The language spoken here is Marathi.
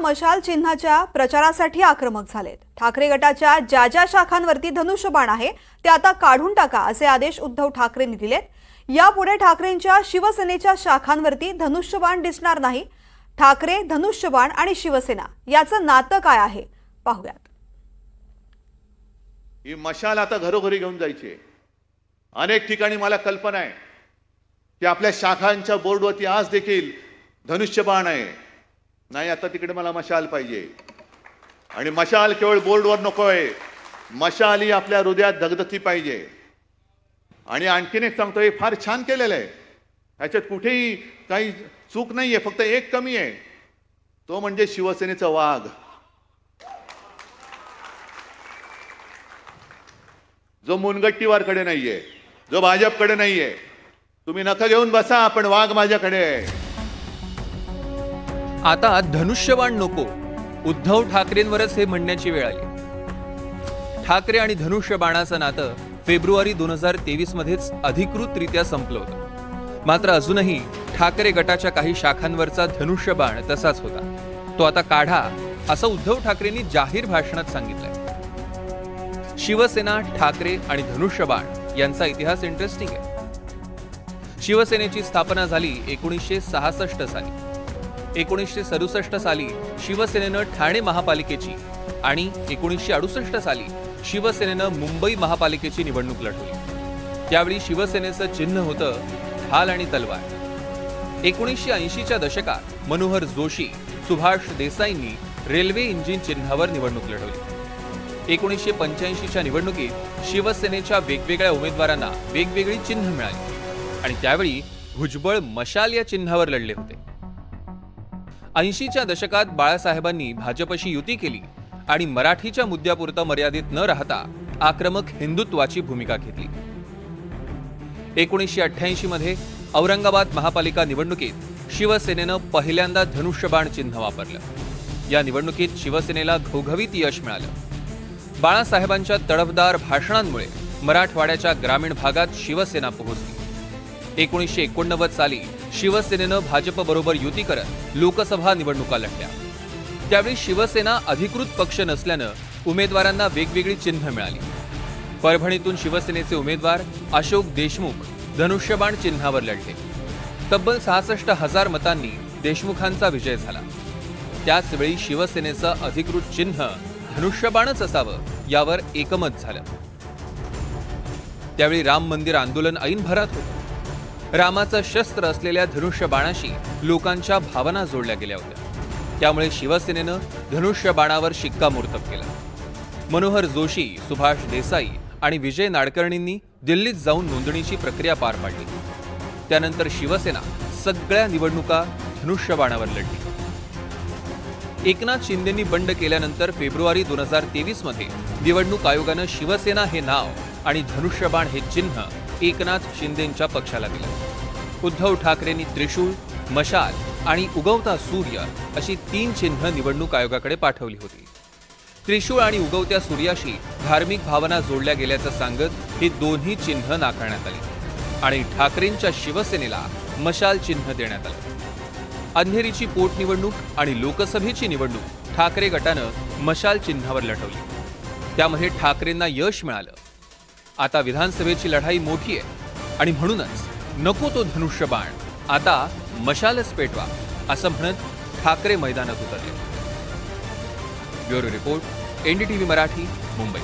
मशाल चिन्हाच्या प्रचारासाठी आक्रमक झालेत. ठाकरे गटाच्या ज्या ज्या शाखांवरती धनुष्यबाण आहे ते आता काढून टाका असे आदेश उद्धव ठाकरेंनी दिलेत. यापुढे ठाकरेंच्या शिवसेनेच्या शाखांवरती धनुष्यबाण दिसणार नाही. ठाकरे धनुष्यबाण आणि शिवसेना याचं नातं काय आहे? पाहूयात. ही मशाल आता घरोघरी घेऊन जायची अनेक ठिकाणी मला कल्पना आहे की आपल्या शाखांच्या बोर्डवरती आज देखील धनुष्यबाण आहे. नाही आता तिकडे मला मशाल पाहिजे. आणि मशाल केवळ बोर्डवर नकोय. मशाल ही आपल्या हृदयात धगधगती पाहिजे. आणि आणखीन एक सांगतो हे फार छान केलेलं आहे. ह्याच्यात कुठेही काही चूक नाहीये फक्त एक कमी आहे. तो म्हणजे शिवसेनेचा वाघ. जो मुनगट्टीवारकडे नाहीये जो भाजपकडे नाहीये. तुम्ही नका घेऊन बसा पण वाघ माझ्याकडे आहे. आता धनुष्यबाण नको. उद्धव ठाकरेंवरच हे म्हणण्याची वेळ आली. ठाकरे आणि धनुष्यबाणाचं नातं फेब्रुवारी दोन हजार तेवीस मध्येच अधिकृतरित्या संपलं होतं. मात्र अजूनही ठाकरे गटाच्या काही शाखांवरचा धनुष्यबाण तसाच होता. तो आता काढा असं उद्धव ठाकरेंनी जाहीर भाषणात सांगितलंय. शिवसेना ठाकरे आणि धनुष्यबाण यांचा इतिहास इंटरेस्टिंग आहे. शिवसेनेची स्थापना झाली एकोणीसशे सहासष्ट साली. एकोणीसशे सदुसष्ट साली शिवसेनेनं ठाणे महापालिकेची आणि एकोणीसशे अडुसष्ट साली शिवसेनेनं मुंबई महापालिकेची निवडणूक लढवली. त्यावेळी शिवसेनेचं चिन्ह होतं ढाल आणि तलवार. एकोणीसशे ऐंशीच्या दशकात मनोहर जोशी सुभाष देसाईंनी रेल्वे इंजिन चिन्हावर निवडणूक लढवली. एकोणीसशे पंच्याऐंशीच्या निवडणुकीत शिवसेनेच्या वेगवेगळ्या उमेदवारांना वेगवेगळी चिन्ह मिळाली आणि त्यावेळी भुजबळ मशाल या चिन्हावर लढले होते. ऐंशीच्या दशकात बाळासाहेबांनी भाजपशी युती केली आणि मराठीच्या मुद्द्यापुरता मर्यादित न राहता आक्रमक हिंदुत्वाची भूमिका घेतली. एकोणीसशे अठ्ठ्याऐंशी मध्ये औरंगाबाद महापालिका निवडणुकीत शिवसेनेनं पहिल्यांदा धनुष्यबाण चिन्ह वापरलं. या निवडणुकीत शिवसेनेला घवघवीत यश मिळालं. बाळासाहेबांच्या तडफदार भाषणांमुळे मराठवाड्याच्या ग्रामीण भागात शिवसेना पोहोचली. एकोणीसशे एकोणनव्वद साली शिवसेनेनं भाजपबरोबर युती करत लोकसभा निवडणुका लढल्या. त्यावेळी शिवसेना अधिकृत पक्ष नसल्यानं उमेदवारांना वेगवेगळी चिन्ह मिळाली. परभणीतून शिवसेनेचे उमेदवार अशोक देशमुख धनुष्यबाण चिन्हावर लढले. तब्बल सहासष्ट हजार मतांनी देशमुखांचा विजय झाला. त्याचवेळी शिवसेनेचं अधिकृत चिन्ह धनुष्यबाणच असावं यावर एकमत झालं. त्यावेळी राम मंदिर आंदोलन ऐनभरात होतं. रामाचं शस्त्र असलेल्या धनुष्यबाणाशी लोकांच्या भावना जोडल्या गेल्या होत्या. त्यामुळे शिवसेनेनं धनुष्यबाणावर शिक्कामोर्तब केला. मनोहर जोशी सुभाष देसाई आणि विजय नाडकर्णींनी दिल्लीत जाऊन नोंदणीची प्रक्रिया पार पाडली. त्यानंतर शिवसेना सगळ्या निवडणुका धनुष्यबाणावर लढली. एकनाथ शिंदेंनी बंड केल्यानंतर फेब्रुवारी दोन हजार तेवीसमध्ये निवडणूक आयोगानं शिवसेना हे नाव आणि धनुष्यबाण हे चिन्ह एकनाथ शिंदेंच्या पक्षाला दिलं. उद्धव ठाकरेंनी त्रिशूळ मशाल आणि उगवता सूर्य अशी तीन चिन्ह निवडणूक आयोगाकडे पाठवली होती. त्रिशूळ आणि उगवत्या सूर्याशी धार्मिक भावना जोडल्या गेल्याचं सांगत ही दोन्ही चिन्ह नाकारण्यात आली आणि ठाकरेंच्या शिवसेनेला मशाल चिन्ह देण्यात आलं. अंधेरीची पोटनिवडणूक आणि लोकसभेची निवडणूक ठाकरे गटानं मशाल चिन्हावर लढवली. त्यामध्ये ठाकरेंना यश मिळालं. आता विधानसभेची लढाई मोठी आहे. आणि म्हणूनच नको तो धनुष्यबाण आता मशालच पेटवा असं म्हणत ठाकरे मैदानात उतरले. Bureau report NDTV Marathi Mumbai.